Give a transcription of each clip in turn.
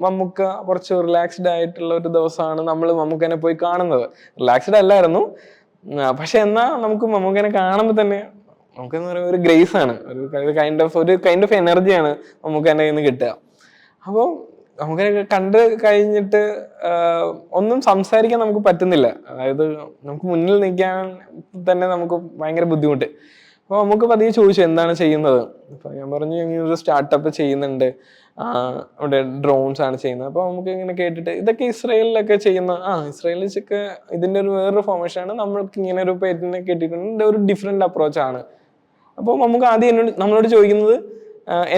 മമ്മൂക്ക കുറച്ച് റിലാക്സ്ഡ് ആയിട്ടുള്ള ഒരു ദിവസമാണ് നമ്മൾ മമ്മൂക്കനെ പോയി കാണുന്നത്. റിലാക്സ്ഡ് അല്ലായിരുന്നു. പക്ഷെ എന്നാ നമുക്ക് മമ്മൂക്കനെ കാണുമ്പോൾ തന്നെ നമുക്ക് ഒരു ഗ്രേസ് ആണ്. ഒരു കൈൻഡ് ഓഫ് ഒരു കൈൻഡ് ഓഫ് എനർജിയാണ് മമ്മൂക്കന്റെ കയ്യിൽ നിന്ന് കിട്ടുക. അപ്പോൾ നമുക്ക് കണ്ട് കഴിഞ്ഞിട്ട് ഒന്നും സംസാരിക്കാൻ നമുക്ക് പറ്റുന്നില്ല. അതായത് നമുക്ക് മുന്നിൽ നിൽക്കാൻ തന്നെ നമുക്ക് ഭയങ്കര ബുദ്ധിമുട്ട്. അപ്പോൾ നമുക്ക് പതിയെ ചോദിച്ചു എന്താണ് ചെയ്യുന്നത്? അപ്പോൾ ഞാൻ പറഞ്ഞു ഇങ്ങനെ ഒരു സ്റ്റാർട്ടപ്പ് ചെയ്യുന്നുണ്ട്. അവിടെ ഡ്രോൺസ് ആണ് ചെയ്യുന്നത്. അപ്പോൾ നമുക്ക് ഇങ്ങനെ കേട്ടിട്ട് ഇതൊക്കെ ഇസ്രയേലിലൊക്കെ ചെയ്യുന്ന ആ ഇസ്രയേലിച്ചൊക്കെ ഇതിന്റെ ഒരു വേറൊരു ഫോർമേഷൻ ആണ്. നമ്മൾക്ക് ഇങ്ങനെ ഒരു പേറ്റിനെ കേട്ടിട്ടുണ്ട്. ഒരു ഒരു അപ്രോച്ച് ആണ്. അപ്പോൾ നമുക്ക് ആദ്യം എന്നോട് നമ്മളോട് ചോദിക്കുന്നത്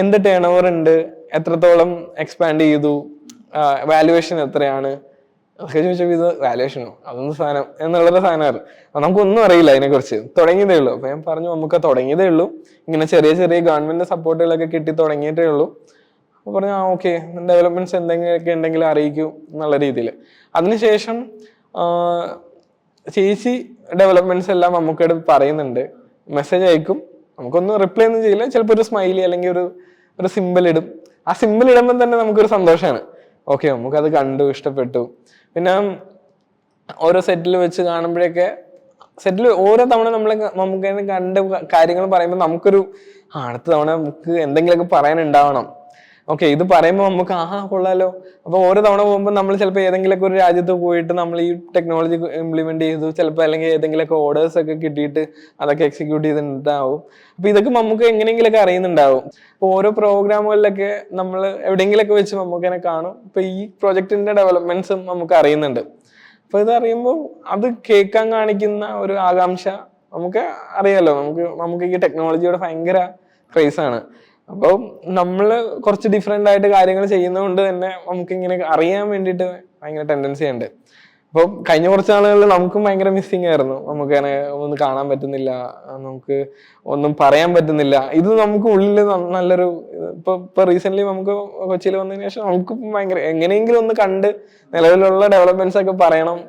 എന്ത് ടേൺ ഓവർ ഉണ്ട്? എത്രത്തോളം എക്സ്പാൻഡ് ചെയ്തു? വാല്യുവേഷൻ എത്രയാണ്? അതൊക്കെ ചോദിച്ചപ്പോൾ ഇത് വാലുവേഷനോ അതൊന്നും സാധനം എന്നുള്ളൊരു സാധനമായിരുന്നു അപ്പൊ നമുക്കൊന്നും അറിയില്ല അതിനെക്കുറിച്ച്. തുടങ്ങിയതേ ഉള്ളൂ. അപ്പൊ ഞാൻ പറഞ്ഞു നമുക്ക് തുടങ്ങിയതേ ഉള്ളൂ. ഇങ്ങനെ ചെറിയ ചെറിയ ഗവൺമെന്റ് സപ്പോർട്ടുകളൊക്കെ കിട്ടി തുടങ്ങിയിട്ടേ ഉള്ളൂ. അപ്പൊ പറഞ്ഞു ആ ഓക്കെ ഡെവലപ്മെന്റ്സ് എന്തെങ്കിലുമൊക്കെ ഉണ്ടെങ്കിൽ അറിയിക്കൂ എന്നുള്ള രീതിയിൽ അതിനുശേഷം ചേച്ചി ഡെവലപ്മെന്റ്സ് എല്ലാം നമുക്കിട പറയുന്നുണ്ട്. മെസ്സേജ് അയക്കും. നമുക്കൊന്നും റിപ്ലൈ ഒന്നും ചെയ്യില്ല. ചിലപ്പോൾ ഒരു സ്മൈലി അല്ലെങ്കിൽ ഒരു ഒരു സിമ്പിൾ ഇടും. ആ സിമ്പിൾ ഇടുമ്പോൾ തന്നെ നമുക്കൊരു സന്തോഷമാണ് ഓക്കെ നമുക്കത് കണ്ടു ഇഷ്ടപ്പെട്ടു. പിന്നെ ഓരോ സെറ്റിൽ വെച്ച് കാണുമ്പോഴൊക്കെ സെറ്റിൽ ഓരോ തവണ നമ്മൾ നമുക്ക് കണ്ട കാര്യങ്ങൾ പറയുമ്പോൾ നമുക്കൊരു അടുത്ത തവണ നമുക്ക് എന്തെങ്കിലുമൊക്കെ പറയാനുണ്ടാവണം. ഓക്കെ ഇത് പറയുമ്പോൾ നമുക്ക് ആഹാ കൊള്ളാലോ. അപ്പൊ ഓരോ തവണ പോകുമ്പോൾ നമ്മൾ ചിലപ്പോൾ ഏതെങ്കിലുമൊക്കെ ഒരു രാജ്യത്ത് പോയിട്ട് നമ്മൾ ഈ ടെക്നോളജി ഇംപ്ലിമെന്റ് ചെയ്തു ചിലപ്പോൾ അല്ലെങ്കിൽ ഏതെങ്കിലുമൊക്കെ ഓർഡേഴ്സ് ഒക്കെ കിട്ടിയിട്ട് അതൊക്കെ എക്സിക്യൂട്ട് ചെയ്തിട്ടുണ്ടാവും. അപ്പൊ ഇതൊക്കെ നമുക്ക് എങ്ങനെയെങ്കിലൊക്കെ അറിയുന്നുണ്ടാവും. അപ്പൊ ഓരോ പ്രോഗ്രാമുകളിലൊക്കെ നമ്മൾ എവിടെയെങ്കിലൊക്കെ വെച്ച് നമുക്കതിനെ കാണും. ഇപ്പൊ ഈ പ്രൊജക്ടിന്റെ ഡെവലപ്മെന്റ്സും നമുക്ക് അറിയുന്നുണ്ട്. അപ്പൊ ഇത് അറിയുമ്പോൾ അത് കേൾക്കാൻ കാണിക്കുന്ന ഒരു ആകാംക്ഷ നമുക്ക് അറിയാലോ. നമുക്ക് നമുക്ക് ഈ ടെക്നോളജിയുടെ ഭയങ്കര ക്രേസ് ആണ് അപ്പോൾ നമ്മൾ കുറച്ച് ഡിഫറെന്റ് ആയിട്ട് കാര്യങ്ങൾ ചെയ്യുന്നതുകൊണ്ട് തന്നെ നമുക്ക് ഇങ്ങനെ അറിയാൻ വേണ്ടിയിട്ട് ഭയങ്കര ടെൻഡൻസി ഉണ്ട്. അപ്പോൾ കഴിഞ്ഞ കുറച്ച് നാളുകളിൽ നമുക്കും ഭയങ്കര മിസ്സിങ് ആയിരുന്നു. നമുക്ക് ഒന്നും കാണാൻ പറ്റുന്നില്ല നമുക്ക് ഒന്നും പറയാൻ പറ്റുന്നില്ല. ഇത് നമുക്ക് ഉള്ളിൽ നല്ലൊരു ഇപ്പൊ ഇപ്പൊ റീസെന്റ് നമുക്ക് കൊച്ചിയിൽ വന്നതിന് ശേഷം നമുക്ക് ഭയങ്കര എങ്ങനെയെങ്കിലും ഒന്ന് കണ്ട് നിലവിലുള്ള ഡെവലപ്മെന്റ്സ് ഒക്കെ പറയണം.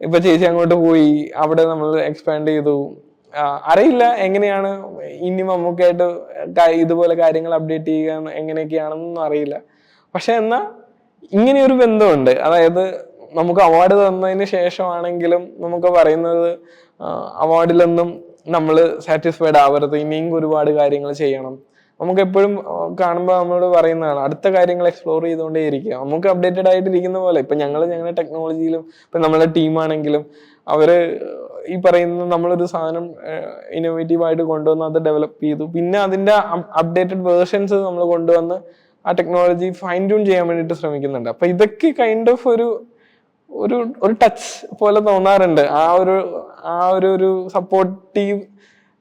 ഇപ്പൊ ചേച്ചി അങ്ങോട്ട് പോയി അവിടെ നമ്മൾ എക്സ്പാൻഡ് ചെയ്തു. അറിയില്ല എങ്ങനെയാണ്? ഇനി മമ്മൂക്കായിട്ട് ഇതുപോലെ കാര്യങ്ങൾ അപ്ഡേറ്റ് ചെയ്യുക എങ്ങനെയൊക്കെയാണെന്നൊന്നും അറിയില്ല. പക്ഷെ എന്നാ ഇങ്ങനെ ഒരു ബന്ധമുണ്ട്. അതായത് നമുക്ക് അവാർഡ് തന്നതിന് ശേഷമാണെങ്കിലും നമുക്ക് പറയുന്നത് അവാർഡിലൊന്നും നമ്മൾ സാറ്റിസ്ഫൈഡ് ആവരുത്. ഇനിയും ഒരുപാട് കാര്യങ്ങൾ ചെയ്യണം. നമുക്ക് എപ്പോഴും കാണുമ്പോൾ നമ്മളോട് പറയുന്നതാണ് അടുത്ത കാര്യങ്ങൾ എക്സ്പ്ലോർ ചെയ്തുകൊണ്ടേ ഇരിക്കുക നമുക്ക് അപ്ഡേറ്റഡ് ആയിട്ടിരിക്കുന്ന പോലെ ഇപ്പൊ ഞങ്ങൾ ഞങ്ങളുടെ ടെക്നോളജിയിലും ഇപ്പൊ നമ്മളെ ടീമാണെങ്കിലും അവർ ഈ പറയുന്ന നമ്മളൊരു സാധനം ഇന്നോവേറ്റീവ് ആയിട്ട് കൊണ്ടുവന്ന് അത് ഡെവലപ്പ് ചെയ്തു. പിന്നെ അതിന്റെ അപ്ഡേറ്റഡ് വേർഷൻസ് നമ്മൾ കൊണ്ടുവന്ന് ആ ടെക്നോളജി ഫൈൻ ട്യൂൺ ചെയ്യാൻ വേണ്ടിയിട്ട് ശ്രമിക്കുന്നുണ്ട്. അപ്പൊ ഇതൊക്കെ കൈൻഡ് ഓഫ് ഒരു ഒരു ഒരു ടച്ച് പോലെ തോന്നാറുണ്ട്. ആ ഒരു ആ ഒരു ഒരു സപ്പോർട്ടീവ്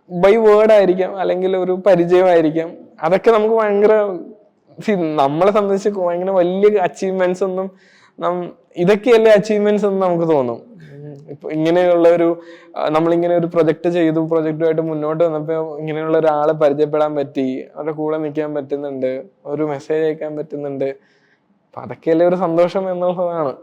ബൈ വേർഡ് ആയിരിക്കാം അല്ലെങ്കിൽ ഒരു പരിചയമായിരിക്കാം. അതൊക്കെ നമുക്ക് ഭയങ്കര നമ്മളെ സംബന്ധിച്ച് ഭയങ്കര വലിയ അച്ചീവ്മെന്റ്സ് ഒന്നും നം- ഇതൊക്കെയല്ലേ അച്ചീവ്മെന്റ്സ് എന്ന് നമുക്ക് തോന്നും. ഇപ്പൊ ഇങ്ങനെയുള്ള ഒരു നമ്മളിങ്ങനെ ഒരു പ്രൊജക്ട് ചെയ്തു പ്രൊജക്റ്റുമായിട്ട് മുന്നോട്ട് വന്നപ്പോൾ ഇങ്ങനെയുള്ള ഒരാളെ പരിചയപ്പെടാൻ പറ്റി അവരുടെ കൂടെ നിൽക്കാൻ പറ്റുന്നുണ്ട് ഒരു മെസ്സേജ് അയക്കാൻ പറ്റുന്നുണ്ട് അപ്പൊ അതൊക്കെയല്ലേ ഒരു സന്തോഷം എന്നുള്ളതാണ്